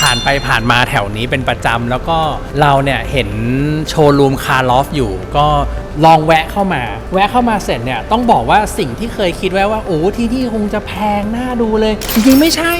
ผ่านไปผ่านมาแถวนี้เป็นประจำแล้วก็เราเนี่ยเห็นโชว์รูมคาร์ลอฟอยู่ ก็ลองแวะเข้ามา แวะเข้ามาเสร็จเนี่ยต้องบอกว่าสิ่งที่เคยคิดไว้ว่าโอ้ที่นี่คงจะแพงน่าดูเลยจริงๆไม่ใช่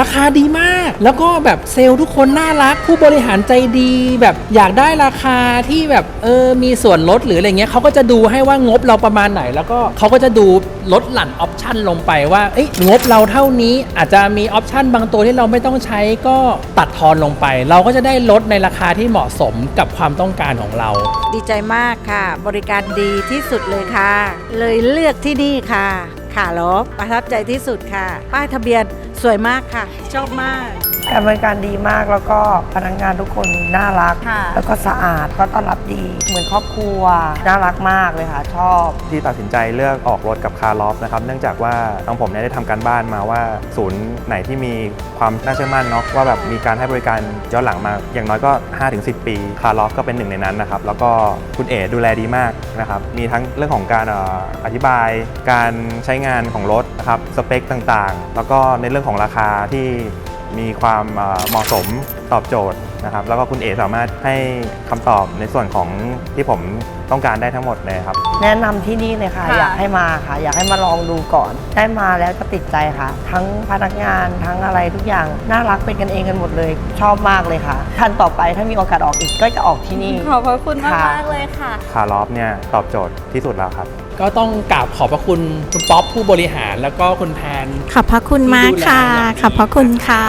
ราคาดีมาก แล้วก็แบบเซลล์ทุกคนน่ารัก ผู้บริหารใจดี แบบอยากได้ราคาที่แบบเออมีส่วนลดหรืออะไรเงี้ยเขาก็จะดูให้ว่างบเราประมาณไหน แล้วก็เขาก็จะดูลดหลั่นออปชันลงไปว่าเอ้ยงบเราเท่านี้อาจจะมีออปชันบางตัวที่เราไม่ต้องใช้ก็ตัดทอนลงไป เราก็จะได้ลดในราคาที่เหมาะสมกับความต้องการของเรา ดีใจมากค่ะ บริการดีที่สุดเลยค่ะ เลยเลือกที่นี่ค่ะ ขาลบประทับใจที่สุดค่ะ ป้ายทะเบียนสวยมากค่ะ ชอบมาก การบริการดีมากแล้วก็พนักงานทุกคนน่ารัก ค่ะแล้วก็สะอาดก็ต้อนรับดี เหมือนครอบครัว น่ารักมากเลยค่ะ ชอบ ที่ตัดสินใจเลือกออกรถกับคาร์ลอฟนะครับเนื่องจากว่าทางผมเนี่ยได้ทำการบ้านมาว่าศูนย์ไหนที่มีความน่าเชื่อมั่นเนาะว่าแบบมีการให้บริการย้อนหลังมา อย่างน้อยก็ 5-10 ปีคาร์ลอฟก็เป็นหนึ่งในนั้นนะครับ แล้วก็คุณเอ๋ดูแลดีมากนะครับ มีทั้งเรื่องของการเอ่ออธิบายการใช้งานของรถนะครับสเปคต่างๆ แล้วก็ในเรื่องของราคาที่ มีความเอ่อเหมาะสมตอบโจทย์นะครับ แล้วก็คุณเอ๋สามารถให้คำตอบในส่วนของที่ผมต้องการได้ทั้งหมดเลยครับ แนะนำที่นี่เลยค่ะค่ะ อยากให้มาค่ะ อยากให้มาลองดูก่อน ได้มาแล้วจะติดใจค่ะ ทั้งพนักงานทั้งอะไรทุกอย่างน่ารักเป็นกันเองกันหมดเลย ชอบมากเลยค่ะท่านต่อไปถ้ามีโอกาสออกอีกก็จะออกที่นี่ขอบพระคุณมากค่ะมากๆเลยค่ะคาร์ลอฟเนี่ยตอบโจทย์ที่สุดแล้วครับ ก็ต้องกราบขอบพระคุณคุณป๊อปผู้บริหารแล้วก็คุณแพนขอบพระคุณมากค่ะที่ดูแลอย่างดีขอบพระคุณค่ะ